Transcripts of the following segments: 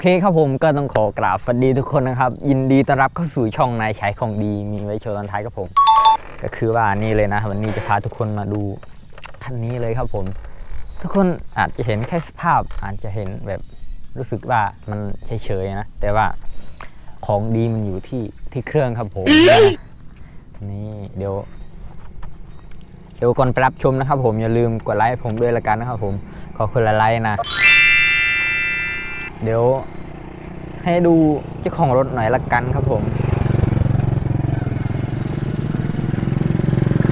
เคครับผมก็ต้องขอกราบสวัสดีทุกคนนะครับ ยินดีต้อนรับเข้าสู่ช่องนายใช้ของดีมีไว้โชว์ตอนท้ายครับผม ก็คือว่านี่เลยนะวันนี้จะพาทุกคนมาดูคันนี้เลยครับผม ทุกคนอาจจะเห็นแค่สภาพอาจจะเห็นแบบรู้สึกว่ามันเฉยๆนะ แต่ว่าของดีมันอยู่ที่ที่เครื่องครับผมนี่เดี๋ยวเดี๋ยวก่อนไปรับชมนะครับผมอย่าลืมกดไลค์ผมด้วยละกันนะครับผมขอคนละไลค์นะ เดี๋ยวให้ดูเจ้าของรถหน่อยละกันครับผม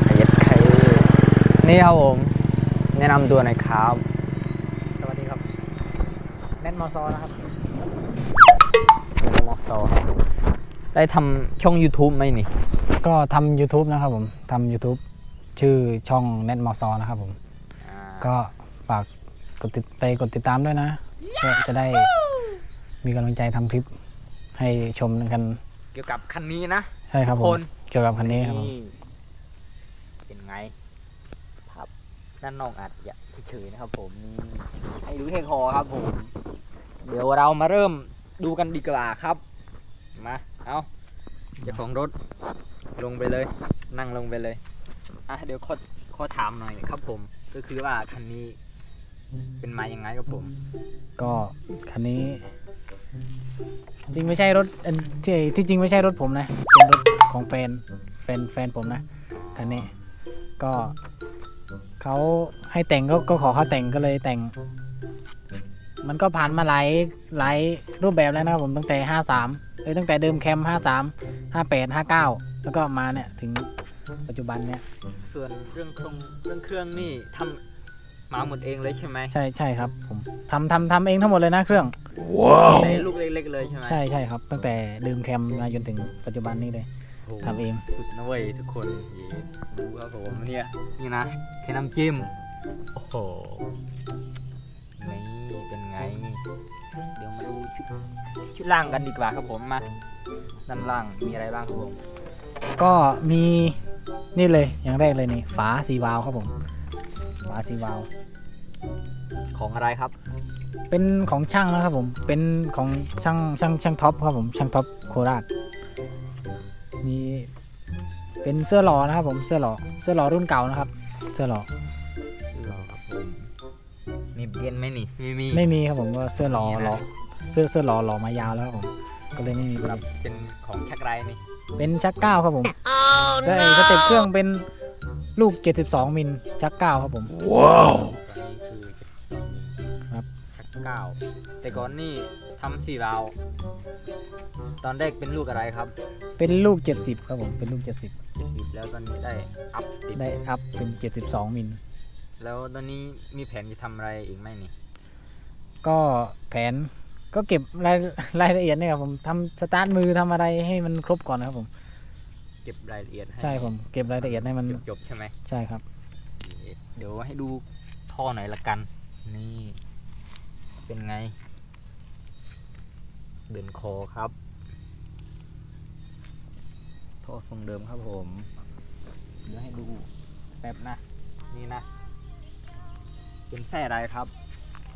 ไอ้ยัดไข่นี่ครับผม แนะนำตัวหน่อยครับ สวัสดีครับ แนทมอซอนะครับเป็นมอสโตครับผมได้ทำช่อง YouTube ไหมนี่ ก็ทำ YouTube นะครับผมทำ YouTube ชื่อช่องแนทมอซอนะครับผม ก็ฝากกดติดไปกดติดตามด้วยนะ เพื่อจะได้มีกำลังใจทำคลิปให้ชมกัน เกี่ยวกับคันนี้นะ ใช่ครับผคมน เกี่ยวกับคันนี้ครับผมเป็นไงภาพด้านนอกอาจจะเฉยๆนะครับ ผมนี่ให้ดูแค่คอครับผม เดี๋ยวเรามาเริ่มดูกันดีกว่าครับ มาเอาเจ้าของรถลงไปเลย นั่งลงไปเลยอะเดี๋ยวขอขอถามหน่อยครับผมก็คือว่าคันนี้ เป็นมายังไงครับผม ก็คันนี้ จริงไม่ใช่รถอันที่ที่จริงไม่ใช่รถผมนะ เป็นรถของแฟนแฟนแฟนผมนะคันนี้ ก็เขาให้แต่งก็ก็ขอเขาแต่งก็เลยแต่ง มันก็ผ่านมาหลายหลายรูปแบบแล้วนะครับผมตั้งแต่ห้าสามเลยตั้งแต่เดิมแคมห้าสามห้าแปดห้าเก้าแล้วก็มาเนี่ยถึงปัจจุบันเนี่ย ส่วนเรื่องเครื่องเรื่องเครื่องนี่ทำ มาหมดเองเลยใช่ไหมใช่ใช่ครับผมทำทำทำเองทั้งหมดเลยนะเครื่องในลูกเล็กๆเลยใช่ไหมใช่ใช่ครับ ตั้งแต่เดิมแคมมาจนถึงปัจจุบันนี้เลยโอ้โหทำเอง สุดนะเว้ยทุกคนเย้ดูครับผมเนี่ยนี่นะแค่น้ำจิ้มโอ้โหนี่เป็นไง เดี๋ยวมาดูชุดชุดล่างกันดีกว่าครับผมมาด้านล่างมีอะไรบ้างครับผมก็มีนี่เลยอย่างแรกเลยนี่ฝาสีวาล์วครับผม ฝาสีวาล์วของอะไรครับ เป็นของช่างนะครับผม เป็นของช่างช่างช่างท็อปครับผม ช่างท็อปโคราช มีเป็นเสื้อหล่อนะครับผม เสื้อหล่อ เสื้อหล่อรุ่นเก่านะครับ เสื้อหล่อรอครับผมมีเย็นไหมนี่ไม่มี ไม่มีครับผมว่าเสื้อหล่อมีนะหล่อ เสื้อเสื้อหล่อหล่อมายาวแล้วครับผม ก็เลยไม่มีครับ เป็นของชักไรนี่ เป็นชักเก้าครับผมและไอ้สเต็ปเครื่องเป็น ลูก 72 มิลชักเก้าครับผมตอนนี้คือจะครับ ชักเก้าแต่ก่อนนี่ทำสี่ราว ตอนแรกเป็นลูกอะไรครับเป็นลูก 70 ครับผม เป็นลูก 70 เจ็ดสิบแล้วตอนนี้ได้อัพติดได้อัพเป็น 72 มิล แล้วตอนนี้มีแผนจะทำอะไรอีกไหมนี่ก็แผนก็เก็บรายรายละเอียดเนี่ยครับผมทำสตาร์ทมือทำอะไรให้มันครบก่อนนะครับผม เก็บรายละเอียดให้ใช่ผมเก็บรายละเอียดให้มันจบๆใช่ไหมใช่ครับ เดี๋ยวให้ดูท่อหน่อยละกัน นี่ เป็นไง เดินคอครับ ท่อทรงเดิมครับผม เดี๋ยวให้ดูแป๊บนะ นี่นะ เป็นไส้อะไรครับ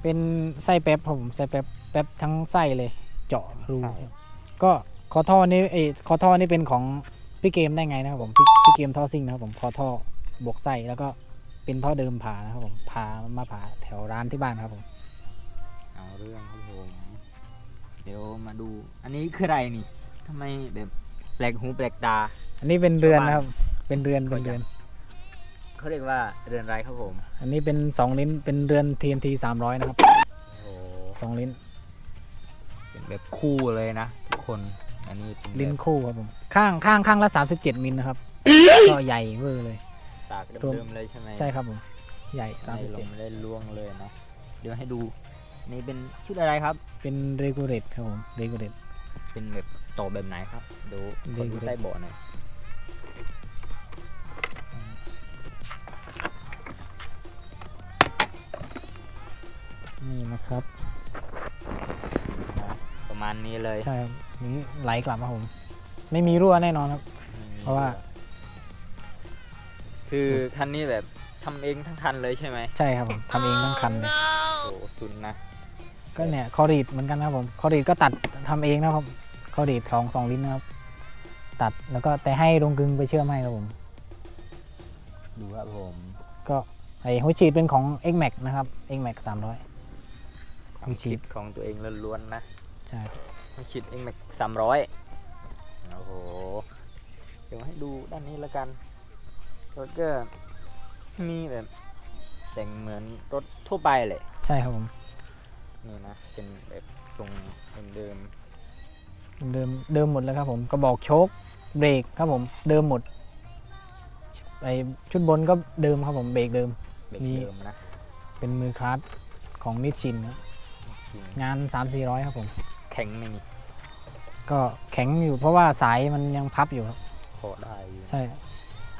เป็นไส้แป๊บครับผมไส้แป๊บแป๊บทั้งไส้เลย เจาะรูไส้ก็คอท่อนี่เอยคอท่อนี่เป็นของ พี่เกมได้ไงนะครับผมพี่พี่เกมท่อซิ่งนะครับผมคอท่อบวกไส้แล้วก็เป็นท่อเดิมผ่านะครับผมผ่ามาผ่าแถวร้านที่บ้านครับผมเอาเรื่องครับผมเดี๋ยวมาดู อันนี้คืออะไรนี่ทำไมแบบแปลกหูแปลกตา อันนี้เป็นเรือนชาวบ้านนะครับ เป็นเรือนเป็นเรือนเขาเรียกว่าเรือนไรครับผม อันนี้เป็นสองลิ้นเป็นเรือน TNT 300นะครับโอ้โหสองลิ้น เป็นแบบคู่เลยนะทุกคน อันนี้เป็นลิ้นแบบคู่ครับผม ข้างข้างข้างละ37มิลนะครับ ก็ใหญ่เวอร์เลยตากรวมเดิมๆเลยใช่ไหมใช่ครับผม ใหญ่ไม่ลง37ไม่ได้ล่วงเลยนะ เดี๋ยวให้ดู นี่เป็นชุดอะไรครับ เป็นเรกูเลตครับผมเรกูเลต เป็นแบบต่อแบบไหนครับเดี๋ยวขอดูดีกว่าใต้เบาะหน่อยนี่นะครับ ประมาณนี้เลย ใช่ครับนี้ไหลกลับมาผม ไม่มีรั่วแน่นอนครับไม่มีเพราะว่า คือคันนี้แบบทำเองทั้งคันเลยใช่ไหมใช่ครับผมทำเองทั้งคันเลยโอ้สุดนะ ก็เนี่ยคอรีดเหมือนกันนะครับผมคอรีดก็ตัดทำเองนะครับคอรีดสองสองลิ้นนะครับ ตัดแล้วก็แต่ให้ลงกลึงไปเชื่อมให้ครับผม ดูครับผม ก็ไอ้หัวฉีดเป็นของ X Max นะครับ X Max 300ความคิดของตัวเองล้วนๆนะ ใช่ไม่คิดเองแบบสามร้อยโอ้โห เดี๋ยวให้ดูด้านนี้แล้วกัน รถก็มีแบบแต่งเหมือนรถทั่วไปเลย ใช่ครับผม นี่นะ เป็นแบบทรงเดิมเดิมเดิมหมดแล้วครับผมกระบอกโชคเบรกครับผมเดิมหมดไอชุดบนก็เดิมครับผมเบรกเดิมๆเบรกมีเดิมนะเป็นมือคลาสของนิชชินครับจริงงาน3 4 0 0ครับผมแข็งไม่มีก็แข็งอยู่เพราะว่าสายมันยังพับอยู่ครับพอได้อยู่ใช่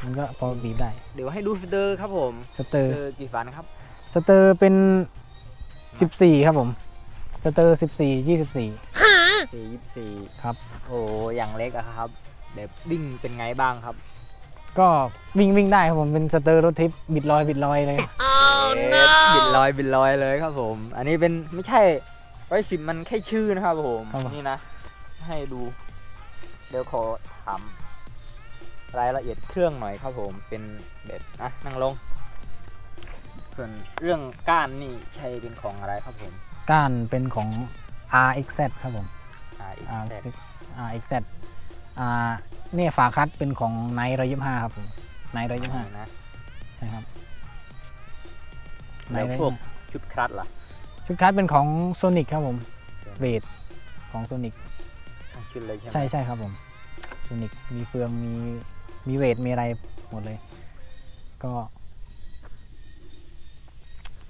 มันก็พอบีบได้ เดี๋ยวให้ดูสเตอร์ครับผมสเตอร์สเตอร์กี่ฟันครับสเตอร์เป็น 14 ครับผมสเตอร์ 14 24 สี่ยี่สี่ครับ โอ้อย่างเล็กอะครับแบบวิ่งเป็นไงบ้างครับก็วิ่งวิ่งได้ครับผมเป็นสเตอร์รถทิปบิดลอยบิดลอยเลยเอ๊ะบิดลอยบิดลอยเลยครับผม อันนี้เป็นไม่ใช่ ร้อยสิบมันแค่ชื่อนะครับผมครับผม นี่นะ ให้ดูเดี๋ยวขอถามรายละเอียดเครื่องหน่อยครับผมเป็นแบบนะนั่งลง ส่วนเรื่องก้านนี่ใช่เป็นของอะไรครับผมก้านเป็นของ RXZ ครับผม อ่าอีก RXZ RXZ อ่าเนี่ยฝาคัดเป็นของไนท์ร้อยยี่ห้าครับผมไนท์ร้อยยี่ห้านะ ใช่ครับ แล้ว Knight พวก 125ชุดคลัตล่ะ ชุดคัดเป็นของโซนิ c ครับผมเบสของโซนิ c ทั้งชุดเลยใช่ไหมใช่ใช่ครับผมโซนิ c มีเฟืองมีมีเวทมีอะไรหมดเลย ก็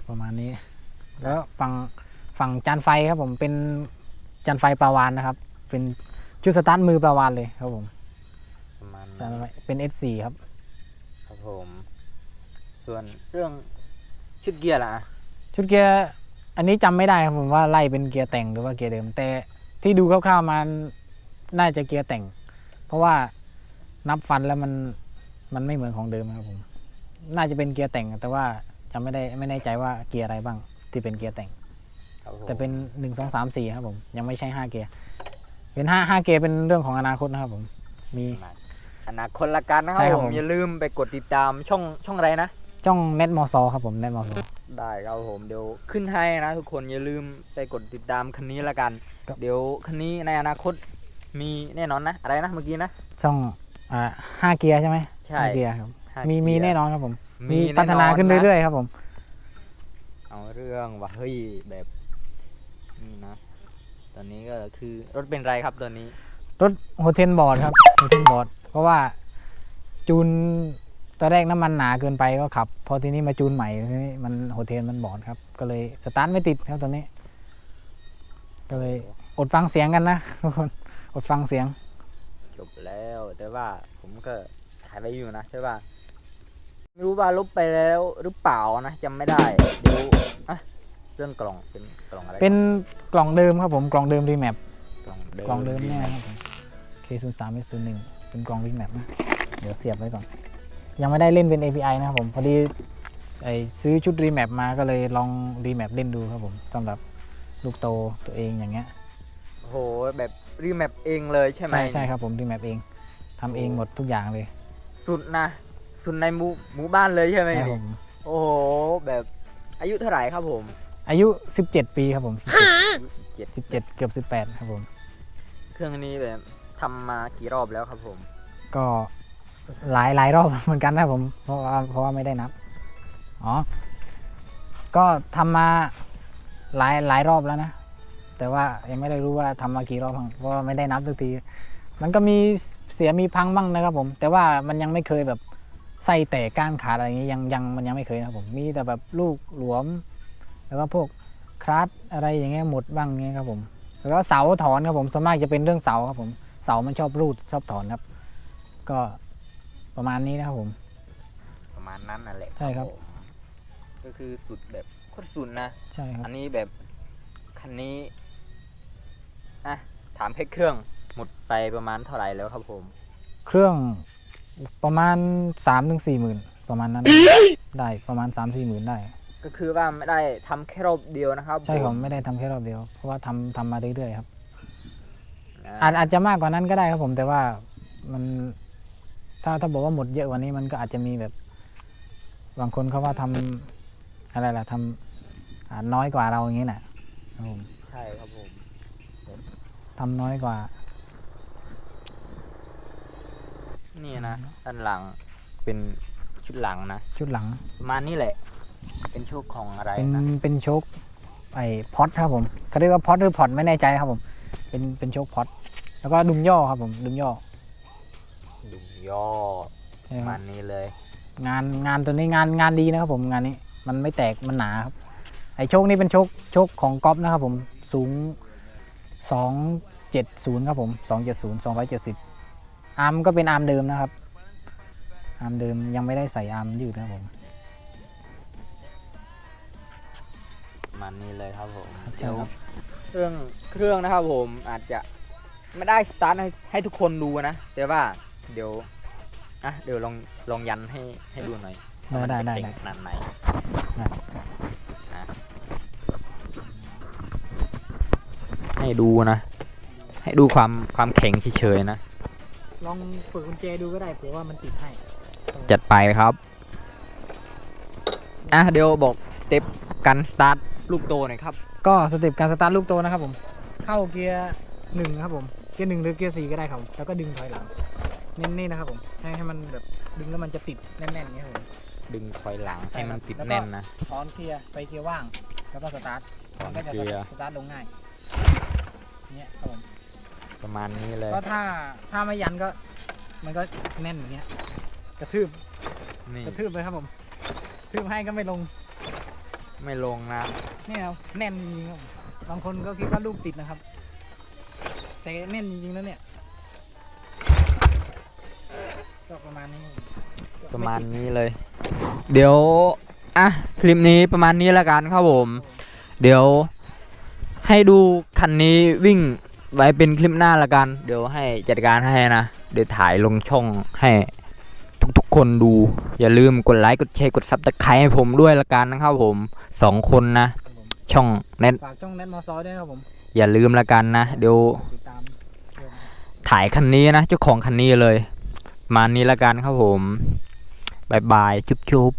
ประมาณนี้ แล้วฝั่งฝั่งจานไฟครับผมเป็นจานไฟปลาวานนะครับ เป็นชุดสตาร์ทมือปลาวานเลยครับผมประมาณจานั้นนไฟเป็น S4 ครับครับผม ส่วนเรื่องชุดเกียร์ล่ะ ชุดเกียร์ อันนี้จำไม่ได้ครับผมว่าไล่เป็นเกียร์แต่งหรือว่าเกียร์เดิม แต่ที่ดูคร่าวๆมันน่าจะเกียร์แต่ง เพราะว่านับฟันแล้วมันมันไม่เหมือนของเดิมครับผม น่าจะเป็นเกียร์แต่ง แต่ว่าจำไม่ได้ไม่แน่ใจว่าเกียร์อะไรบ้าง ที่เป็นเกียร์แต่ง ครับผมแต่เป็นหนึ่งสองสามสี่ครับผม ยังไม่ใช่ห้าเกียร์ เป็นห้าห้าเกียร์เป็นเรื่องของอนาคตนะครับผม มี อนาคตละกันนะคใช่รับครับผผมมอย่าลืมไปกดติดตามช่องช่องอะไรนะ จ้องเน็ตมอซอครับผมเน็ตมอซอ ได้ครับผมเดี๋ยวขึ้นให้นะทุกคนอย่าลืมไปกดติดตามคันนี้ละกัน ครับ เดี๋ยวคันนี้ในอนาคตมีแน่นอนนะ อะไรนะเมื่อกี้นะ ช่องอ่าห้าเกียร์ใช่ไหมใช่ ห้าเกียร์ครับห้ามีมีเกียร์แน่นอนครับผม มีมีพัฒนาขึ้นเรื่อยๆครับผมๆเอาเรื่องว่าเฮ้ยแบบนี่นะ ตอนนี้ก็คือรถเป็นไรครับตอนนี้ รถโฮเทนบอร์ดครับโฮเทนบอร์ดเพราะว่าจูน ตอนแรกน้ำมันหนาเกินไปก็ขับ พอทีนี้มาจูนใหม่ทีนี้มันโฮเทนมันบอร์ดครับ ก็เลยสตาร์ทไม่ติดครับตอนนี้ ก็เลยอดฟังเสียงกันนะทุกคนอดฟังเสียง จบแล้วแต่ว่าผมก็ถ่ายไปอยู่นะใช่ป่ะไม่รู้ว่าลบไปแล้วหรือเปล่านะจำไม่ได้เดี๋ยวอะเรื่องกล่องเป็นกล่องอะไรเป็นกล่องเดิมครับผมกล่องเดิมรีแมปกล่องเดิมกล่องเดิมเนี่ยครับผม K03 S01 เป็นกล่องรีแมปนะเดี๋ยวเสียบไว้ก่อน ยังไม่ได้เล่นเป็น API นะครับผม พอดีไอซื้อชุดรีแมปมาก็เลยลองรีแมปเล่นดูครับผมสำหรับลูกโตตัวเองอย่างเงี้ยโอ้โหแบบรีแมปเองเลยใช่ไหมใช่ใช่ครับผมรีแมปเองทำเองหมดทุกอย่างเลย สุดนะ สุดในหมู่หมู่บ้านเลยใช่ไหมครับผนี่มโอ้โหแบบอายุเท่าไหร่ครับผม อายุ 17 ปีครับผมเจ็ด17 17 เกือบ 18 ครับผม เครื่องนี้แบบทำมากี่รอบแล้วครับผม ก็ หลายหลายรอบเหมือนกันนะผมเพราะว่าเพราะว่าไม่ได้นับอ๋อก็ทำมาหลายหลายรอบแล้วนะแต่ว่ายังไม่ได้รู้ว่าทำมากี่รอบบ้างเพราะว่าไม่ได้นับสักที มันก็มีเสียมีพังบ้างนะครับผม แต่ว่ามันยังไม่เคยแบบไส้แตกก้านขาดอะไรอย่างนี้ยังยังมันยังไม่เคยนะครับผมมีแต่แบบลูกหลวม แล้วก็พวกคลัตอะไรอย่างเงี้ยหมดบ้างเงี้ยครับผมแล้วก็เสาถอนครับผมส่วนมากจะเป็นเรื่องเสาครับผมเสามันชอบรูดชอบถอนครับ ก็ ประมาณนี้นะครับผม ประมาณนั้นนั่นแหละใช่ครับ ผมก็คือสุดแบบโคตรสุดนะ ใช่ครับ อันนี้แบบคันนี้อะถามแค่เครื่องหมดไปประมาณเท่าไหร่แล้วครับผม เครื่องประมาณสามถึงสี่หมื่นประมาณนั้น ได้ประมาณสามสี่หมื่นได้ ก็คือว่าไม่ได้ทำแค่รอบเดียวนะครับใช่ผมผไม่ได้ทำแค่รอบเดียว เพราะว่าทำทำมาเรื่อยๆครับนะอาจอาจจะมากกว่านั้นก็ได้ครับผมแต่ว่ามัน ถ้าถ้าบอกว่าหมดเยอะกว่านี้มันก็อาจจะมีแบบ บางคนเขาว่าทำอะไรล่ะทำอ่าน้อยกว่าเราอย่างนี้นะครับผมใช่ครับผมทำน้อยกว่า นี่นะด้านหลังเป็นชุดหลังนะชุดหลังประมาณนี้แหละ เป็นโชคของอะไรเป็นนะเป็นโชคไอ้พอตครับผมเขาเรียกว่าพอตหรือพอตไม่แน่ใจครับผม เป็นเป็นโชคพอตแล้วก็ดุมย่อครับผม ดุมย่อ ดุมย่อใช่ประคมารับณนี้เลย งานงานตัวนี้งานงานดีนะครับผมงานนี้มันไม่แตกมันหนาครับไอ้โชคนี่เป็นโชคโชคของก๊อฟนะครับผมสูงสองเจ็ดศูนย์ครับผมสองเจ็ดศูนย์สองร้อยเจ็ดสิบอาร์มก็เป็นอาร์มเดิมนะครับอาร์มเดิมยังไม่ได้ใส่อาร์มยืดนะครับผมประมาณนี้เลยครับผมใช่เดี๋ยวครับ เครื่องเครื่องนะครับผมอาจจะไม่ได้สตาร์ทให้ให้ทุกคนดูนะ แต่ว่า เดี๋ยวอะเดี๋ยวลองลองยันให้ให้ดูหน่อยได้ได้ได้ว่าได้มันจะเก่งขนาดไหนได้ อะให้ดูนะ ให้ดูความความแข็งเฉยๆนะ ลองเปิดกุญแจดูก็ได้เผื่อว่ามันติดให้จัดไปครับ อะเดี๋ยวบอกสเต็ปการสตาร์ทลูกโตหน่อยครับ ก็สเต็ปการสตาร์ทลูกโตนะครับผม เข้าเกียร์หนึ่งนะครับผม เกียร์หนึ่งหรือเกียร์สี่ก็ได้ครับผมแล้วก็ดึงถอยหลัง นี่ๆนะครับผมให้ให้มันแบบดึงแล้วมันจะติดแน่นๆอย่างเงี้ยครับผม ดึงถอยหลังใช่ให้ครับมันติดแล้วก็แน่นนะ ถอนเกียร์ไปเกียร์ว่าง แล้วก็สตาร์ทถอนมันก็จะเกียร์ สตาร์ทลงง่ายเนี่ยครับผมประมาณนี้เลย ก็ถ้าถ้าไม่ยันก็ มันก็แน่นอย่างเงี้ยกระทืบนี่ กระทืบเลยครับผมทืบให้ก็ไม่ลงไม่ลงนะ เนี่ยครับแน่นจริงๆครับผมบางคนก็คิดว่าลูกติดนะครับ แต่แน่นจริงๆแล้วเนี่ย ก็ประมาณนี้ครับประมาณนี้เลย เดี๋ยวอะคลิปนี้ประมาณนี้แล้วกันครับผม เดี๋ยว ให้ดูคันนี้วิ่งไว้เป็นคลิปหน้าละกัน เดี๋ยวให้จัดการให้นะ เดี๋ยวถ่ายลงช่องให้ทุกๆคนดู อย่าลืมกดไลค์กดแชร์กดซับสไครต์ให้ผมด้วยละกันนะครับผมสองคนนะครับผมช่องเน็ตฝากช่องแนทมอซอด้วยนะครับผม อย่าลืมละกันนะ เดี๋ยวติดตามชมถ่ายคันนี้นะเจ้าของคันนี้เลย มานี้ละกันครับผมบายบาย จุ๊บจุ๊บ